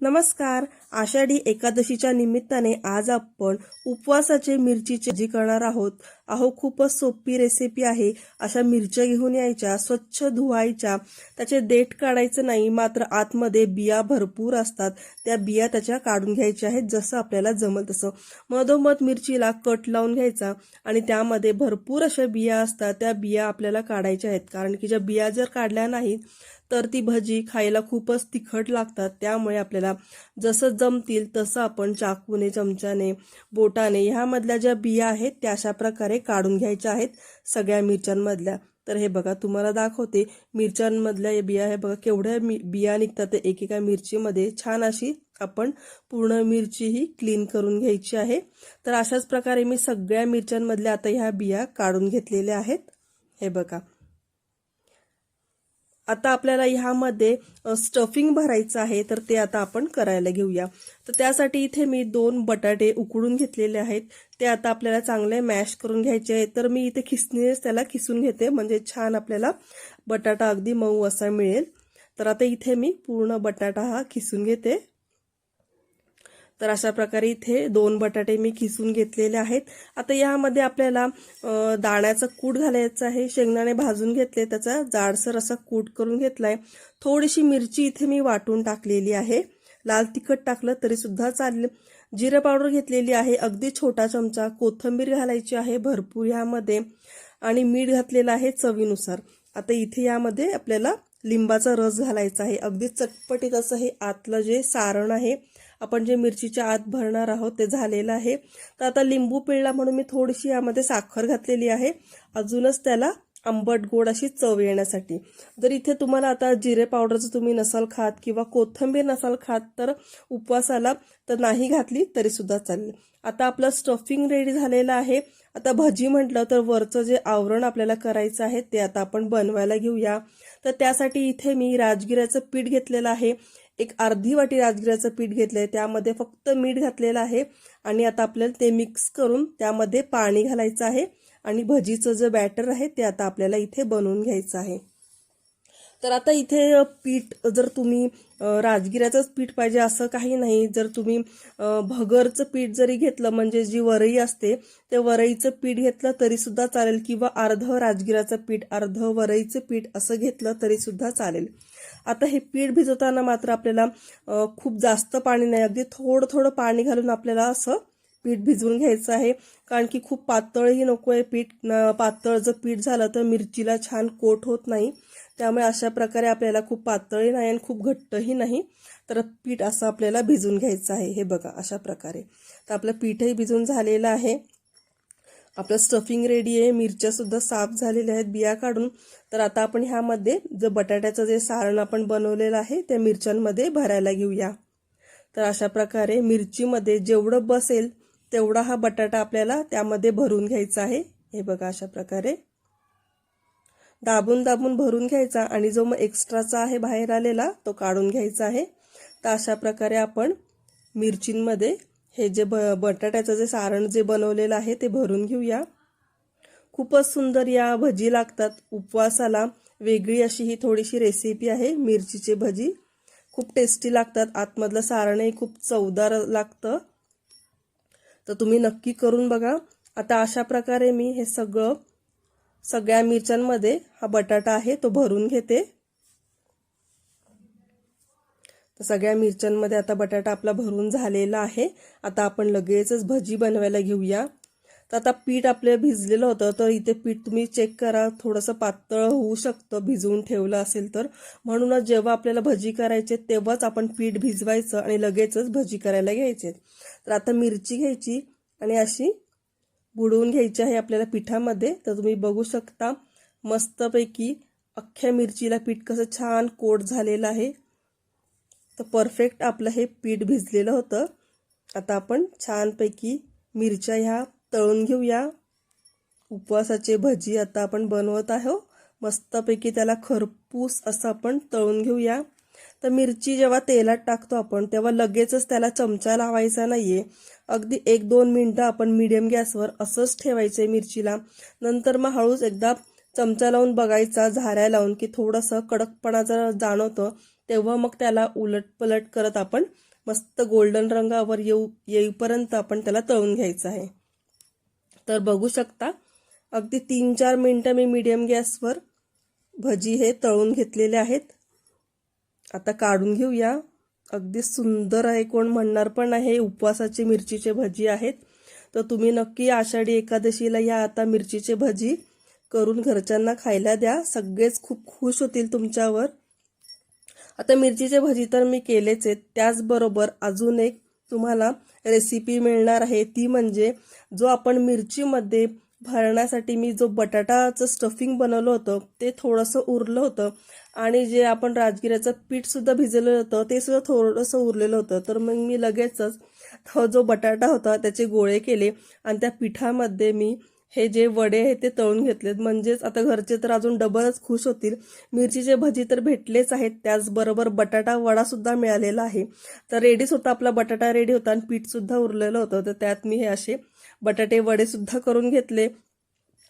नमस्कार. आषाढी एकादशीच्या निमित्ताने आज आपण उपवासाचे मिरचीचे भाजी करणार आहोत. अहो खूपच सोपी रेसिपी आहे. अशा मिरच्या घेऊन यायच्या स्वच्छ धुवायच्या. त्याचे देठ काढायचं नाही मात्र आतमध्ये बिया भरपूर असतात. त्या बिया त्याच्या काढून घ्यायच्या आहेत जसं आपल्याला जमल तसं. मधोमध मिरचीला कट लावून घ्यायचा आणि त्यामध्ये भरपूर अशा बिया असतात. त्या बिया आपल्याला काढायच्या आहेत. कारण की ज्या बिया जर काढल्या नाहीत तर ती भजी खायला खूपच तिखट लागतात. त्यामुळे आपल्याला जसं जमतील तसं आपण चाकूने चमच्याने बोटाने ह्यामधल्या ज्या बिया आहेत त्या अशा प्रकारे काढून घ्यायच्या आहेत सगळ्या मिरच्यांमधल्या. तर हे बघा तुम्हाला दाखवते मिरच्यांमधल्या बिया हे बघा केवढ्या बिया निघतात एकेका मिरचीमध्ये. छान अशी आपण पूर्ण मिरची ही क्लीन करून घ्यायची आहे. तर अशाच प्रकारे मी सगळ्या मिरच्यांमधल्या आता ह्या बिया काढून घेतलेल्या आहेत. हे बघा आता आपल्याला ह्यामध्ये स्टफिंग भरायचं आहे तर ते आता आपण करायला घेऊया. तर त्यासाठी इथे मी दोन बटाटे उकडून घेतलेले आहेत. ते आता आपल्याला चांगले मॅश करून घ्यायचे आहेत. तर मी इथे खिसणीनेच त्याला खिसून घेते. म्हणजे छान आपल्याला बटाटा अगदी मऊ असा मिळेल. तर आता इथे मी पूर्ण बटाटा हा खिसून घेते. तर अशा प्रकारे इथे दोन बटाटे मी किसून घेतलेले आहेत. आता यामध्ये आपल्याला दाण्याचं कूट घालायचं आहे. शेंगदाणे भाजून घेतले त्याचा जाडसर असा कूट करून घेतला आहे थोडीशी मिरची इथे मी वाटून टाकलेली आहे. लाल तिखट टाकलं तरीसुद्धा चालेल. जिरे पावडर घेतलेली आहे. अगदी छोटा चमचा. कोथंबीर घालायची आहे भरपूर ह्यामध्ये. आणि मीठ घातलेलं आहे चवीनुसार. आता इथे यामध्ये आपल्याला लिंबाचा रस घालायचा आहे. अगदी चटपटीत असं हे आतलं जे सारण आहे आपण जे मिरचीच्या आत भरणार आहोत ते झालेलं आहे. तर आता लिंबू पिळला म्हणून मी थोडीशी यामध्ये साखर घातलेली आहे. अजूनच त्याला आंबट गोड अशी चव येण्यासाठी. जर इथे तुम्हाला आता जिरे पावडरचं तुम्ही नसाल खात किंवा कोथंबीर नसाल खात तर उपवासाला तर नाही घातली तरी सुद्धा चालेल. आता आपलं स्टफिंग रेडी झालेलं आहे. आता भजी म्हटलं तर वरचं जे आवरण आपल्याला करायचं आहे ते आता आपण बनवायला घेऊया. तर त्यासाठी इथे मी राजगिऱ्याचं पीठ घेतलेलं आहे. एक अर्धी वाटी राजगिऱ्याचं पीठ घेतलं आहे त्यामध्ये फक्त मीठ घातलेलं आहे आणि आता आपल्याला ते मिक्स करून त्यामध्ये पाणी घालायचं आहे. आणि भजीचं जे बॅटर आहे ते आता आपल्याला इथे बनवून घ्यायचं आहे. तर आता इथे पीठ जर तुम्ही राजगिऱ्याचंच पीठ पाहिजे असं काही नाही. जर तुम्ही भगरचं पीठ जरी घेतलं म्हणजे जी वरई असते ते वरईचं पीठ घेतलं तरीसुद्धा चालेल किंवा अर्ध राजगिराचं पीठ अर्ध वरईचं पीठ असं घेतलं तरीसुद्धा चालेल. आता हे पीठ भिजवताना मात्र आपल्याला खूप जास्त पाणी नाही. अगदी थोडं थोडं पाणी घालून आपल्याला असं पीठ भिजवून घ्यायचं आहे. कारण की खूप पातळही नको आहे पीठ. पातळ जर पीठ झालं तर मिरचीला छान कोट होत नाही. त्यामुळे अशा प्रकारे आपल्याला खूप पातळही नाही आणि खूप घट्टही नाही. तर पीठ असं आपल्याला भिजून घ्यायचं आहे. हे बघा अशा प्रकारे. तर आपलं पीठही भिजून झालेलं आहे. आपलं स्टफिंग रेडी आहे. मिरच्यासुद्धा साफ झालेल्या आहेत. बिया काढून. तर आता आपण ह्यामध्ये जे बटाट्याचं जे सारण आपण बनवलेलं आहे त्या मिरच्यांमध्ये भरायला घेऊया. तर अशा प्रकारे मिरचीमध्ये जेवढं बसेल तेवढा हा बटाटा आपल्याला त्यामध्ये भरून घ्यायचा आहे. हे बघा अशा प्रकारे. दाबून दाबून भरून घ्यायचा आणि जो मग एक्स्ट्राचा आहे बाहेर आलेला तो काढून घ्यायचा आहे. तर अशा प्रकारे आपण मिरचींमध्ये हे जे ब बटाट्याचं जे सारण जे बनवलेलं आहे ते भरून घेऊया. खूपच सुंदर या भजी लागतात. उपवासाला वेगळी अशी ही थोडीशी रेसिपी आहे मिरचीची भजी. खूप टेस्टी लागतात. आतमधलं सारणही खूप चवदार लागतं. तर तुम्ही नक्की करून बघा. आता अशा प्रकारे मी हे सगळं सगळ्या मिरच्यांमध्ये हा बटाटा आहे तो भरून घेते. तर सगळ्या मिरच्यांमध्ये आता बटाटा आपला भरून झालेला आहे. आता आपण लगेचच भजी बनवायला घेऊया. तर आता पीठ आपलं भिजलेलं होतं तर इथे पीठ तुम्ही चेक करा. थोडंसं पातळ होऊ शकतं भिजवून ठेवलं असेल तर. म्हणूनच जेव्हा आपल्याला भजी करायचे तेव्हाच आपण पीठ भिजवायचं आणि लगेचच भजी करायला घ्यायचे. तर आता मिरची घ्यायची आणि अशी बुडवून घ्यायची आहे आपल्याला पिठामध्ये तर तुम्ही बघू शकता मस्तपैकी अख्ख्या मिरचीला पीठ कसं छान कोट झालेलं आहे. तर परफेक्ट आपलं हे पीठ भिजलेलं होतं. आता आपण छानपैकी मिरच्या ह्या तळून घेऊया. उपवासाचे भजी आता आपण बनवत आहो मस्तपैकी त्याला खरपूस असं आपण तळून घेऊया. तर मिरची जेव्हा तेलात टाकतो आपण तेव्हा लगेचच त्याला चमचा लावायचा नाहीये. अगदी एक दोन मिनटं आपण मिडियम गॅसवर असंच ठेवायचं आहे मिरचीला. नंतर मग हळूच एकदा चमचा लावून बघायचा झाऱ्या लावून की थोडंसं कडकपणा जर जाणवतं तेव्हा मग त्याला उलट पलट करत आपण मस्त गोल्डन रंगावर येऊ येईपर्यंत आपण त्याला तळून घ्यायचं आहे. तर बघू शकता अगदी तीन चार मिनटं मी मीडियम गॅसवर भजी हे तळून घेतलेले आहेत. आता काढून घेऊया. अगदी सुंदर आहे कोण म्हणणार पण आहे उपवासाची मिरचीचे भजी आहेत. तर तुम्ही नक्की आषाढी एकादशीला या आता मिरचीचे भजी करून घरच्यांना खायला द्या. सगळेच खूप खुश होतील तुमच्यावर. आता मिरचीचे भजी तर मी केलेच आहेत. त्याचबरोबर अजून एक तुम्हाला रेसिपी मिळणार आहे. ती म्हणजे जो आपण मिरचीमध्ये भरण्यासाठी मी जो बटाटाचं स्टफिंग बनवलं होतं ते थोडंसं उरलं होतं. आणि जे आपण राजगिऱ्याचं पीठसुद्धा भिजलेलं होतं ते सुद्धा थोडंसं उरलेलं होतं. तर मग मी लगेचच जो बटाटा होता त्याचे गोळे केले. आणि त्या पिठामध्ये मी हे जे वडे आहेत ते तळून घेतलेत. म्हणजेच आता घरचे तर अजून डबलच खुश होतील. मिरचीचे भजी तर भेटलेच आहेत. त्याचबरोबर बटाटा वडा सुद्धा मिळालेला आहे. तर रेडीच होता आपला बटाटा रेडी होता आणि पीठ सुद्धा उरलेलं होतं. तर त्यात मी हे असे बटाटे वडे सुद्धा करून घेतले.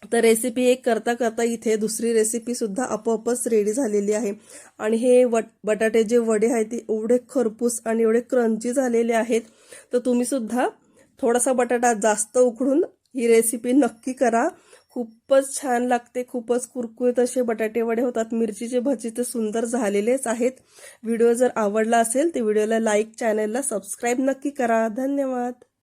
तर रेसिपी एक करता करता इथे दुसरी रेसिपी सुद्धा आपोआपच रेडी झालेली आहे. आणि हे वट बटाटे जे वडे आहेत ते एवढे खरपूस आणि एवढे क्रंची झालेले आहेत. तर तुम्ही सुद्धा थोडासा बटाटा जास्त उकडून ही रेसिपी नक्की करा. खूपच छान लागते खूपच कुरकुरीत असे बटाटे वडे होतात. मिरचीचे भजी तर सुंदर झालेलेच आहेत. व्हिडिओ जर आवडला असेल तर व्हिडिओला लाईक चॅनलला सबस्क्राईब नक्की करा. धन्यवाद.